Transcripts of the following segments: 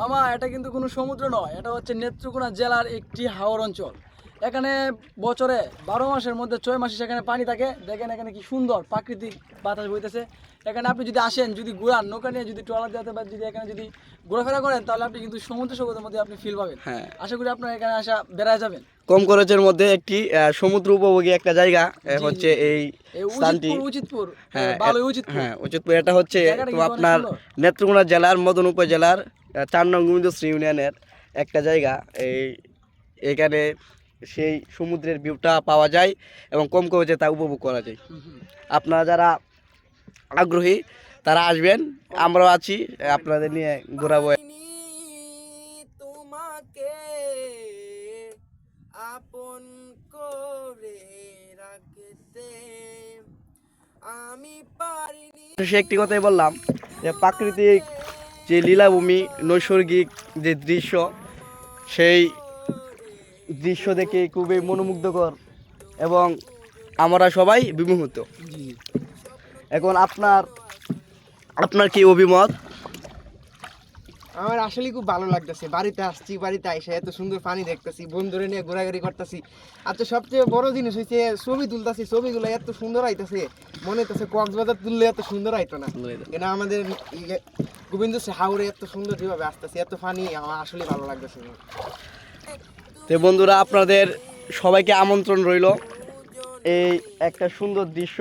মামা এটা কিন্তু কোনো সমুদ্র নয় এটা হচ্ছে নেত্রকোনা জেলার একটি হাওর অঞ্চল। এখানে বছরে বারো মাসের মধ্যে ছয় মাসে সেখানে পানি থাকে। দেখেন এখানে কি সুন্দর প্রাকৃতিক বাতাস বইতেছে। এখানে আপনি যদি আসেন যদি ঘুরান নৌকা নিয়ে যদি ট্রলার দিতে বা যদি এখানে যদি ঘোরাফেরা করেন তাহলে আপনি কিন্তু সমুদ্র সৈকতের মধ্যে আপনি ফিল পাবেন। হ্যাঁ। আশা করি আপনার এখানে আসা বেড়ায় যাবেন। কম খরচের মধ্যে একটি আহ, সমুদ্র উপভোগী একটা জায়গা হচ্ছে এই স্থানটি। হ্যাঁ ভালো এ- উচিতপুর হ্যাঁ উচিতপুর এটা হচ্ছে আপনার। নেত্রকোনা জেলার মদন উপজেলার চার নং গোবিন্দশ্রী ইউনিয়নের একটা জায়গা। এই এখানে সেই সমুদ্রের ভিউটা পাওয়া যায় এবং কম খরচে তা উপভোগ করা যায়। আপনারা যারা আগ্রহী তারা আসবেন। আমরাও আছি আপনাদের নিয়ে ঘোরাবো। তোমাকে আপন করে রাখতে আমি পারিনি। সে একটি কথাই বললাম যে প্রাকৃতিক যে লীলাভূমি নৈসর্গিক যে দৃশ্য সেই দৃশ্য দেখে খুবই মনোমুগ্ধকর এবং আমরা সবাই বিমোহিত। এখন আপনার আপনার কি অভিমত? আমার আসলে খুব ভালো লাগতেছে। বাড়িতে আসছি বাড়িতে এসে এত সুন্দর পানি দেখতেছি বন্ধুরে নিয়ে ঘোরাঘুরি করতেছি। আর তো সবচেয়ে বড় জিনিস হয়েছে ছবি তুলতেছি ছবিগুলো এত সুন্দর আইতেছে মনে হইতেছে কক্সবাজার তুললে এত সুন্দর আইতো না। কেন আমাদের ইয়ে- গোবিন্দ হাওড়ে এত সুন্দর যেভাবে আসতেছে এত পানি আমার আসলে ভালো লাগতেছে তো বন্ধুরা আপনাদের সবাইকে আমন্ত্রণ রইল। এই একটা সুন্দর দৃশ্য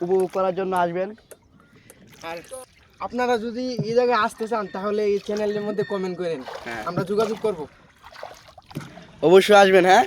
উপভোগ করার জন্য আসবেন। আর আপনারা যদি এই জায়গায় আসতে চান তাহলে এই চ্যানেলের মধ্যে কমেন্ট করেন। হ্যাঁ। আমরা যোগাযোগ করব। অবশ্যই আসবেন হ্যাঁ?